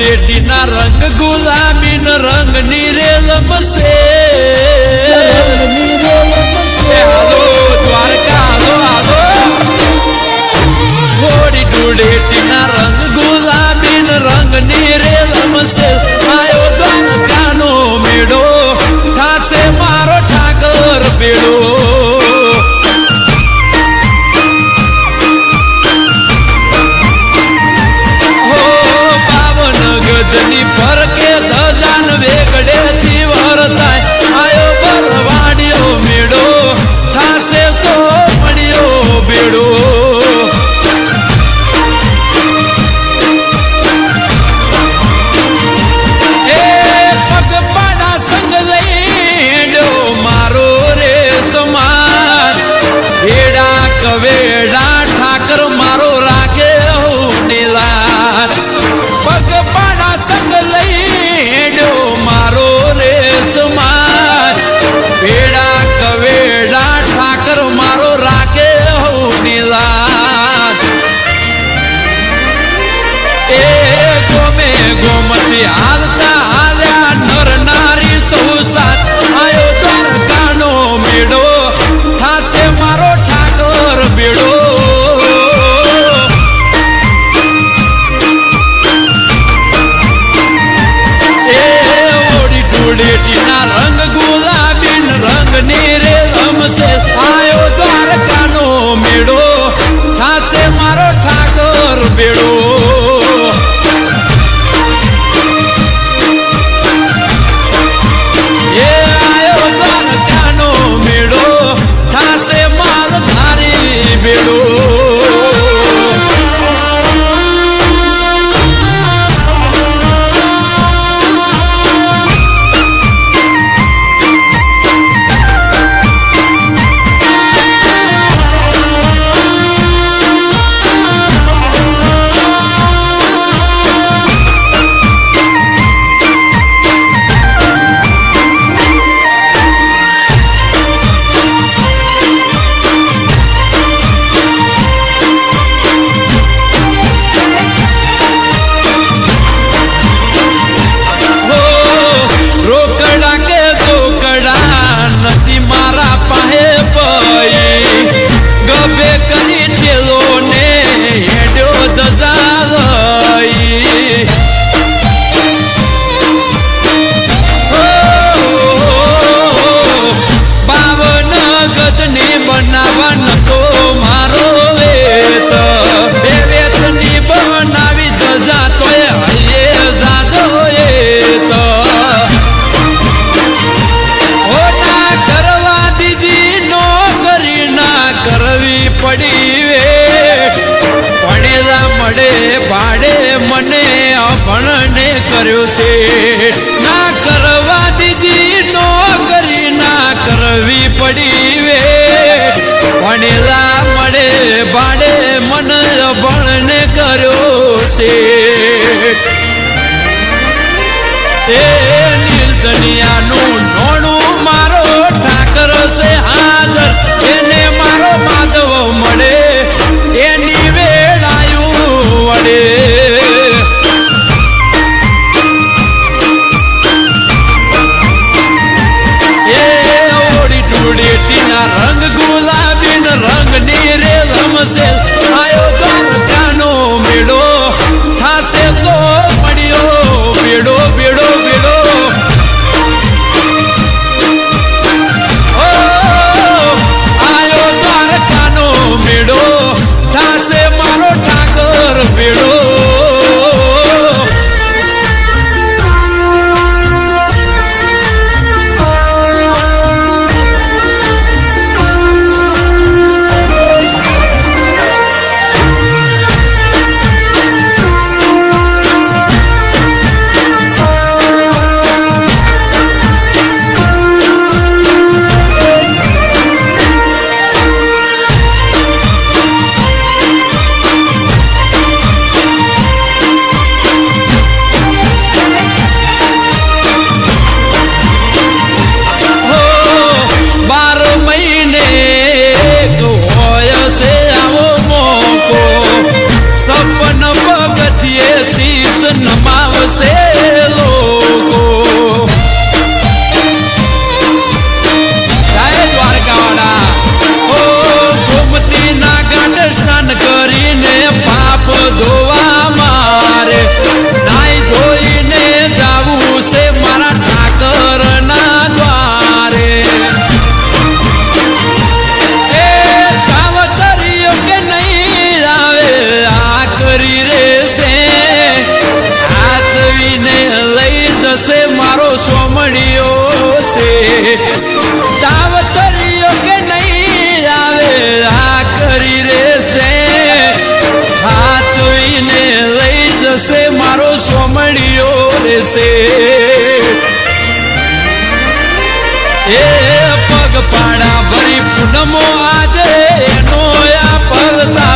લેટીના રંગ ગુલાબી રંગની રે લમશે હાલો, દ્વારકા, હાલો હાલો. હોડી ડુડેટીના રંગ ગુલાબી રંગની રે પડી વે ભણેલા મળે, ભાડે મને અભણને કર્યો છે. ના કરવા દીદી નોકરી ના કરવી પડી વે ભણેલા મળે, ભાડે મને અભણને કર્યો છે. એ નીલ એ પગ પાડા ભરી પૂનમો આજે એનો આ પગતા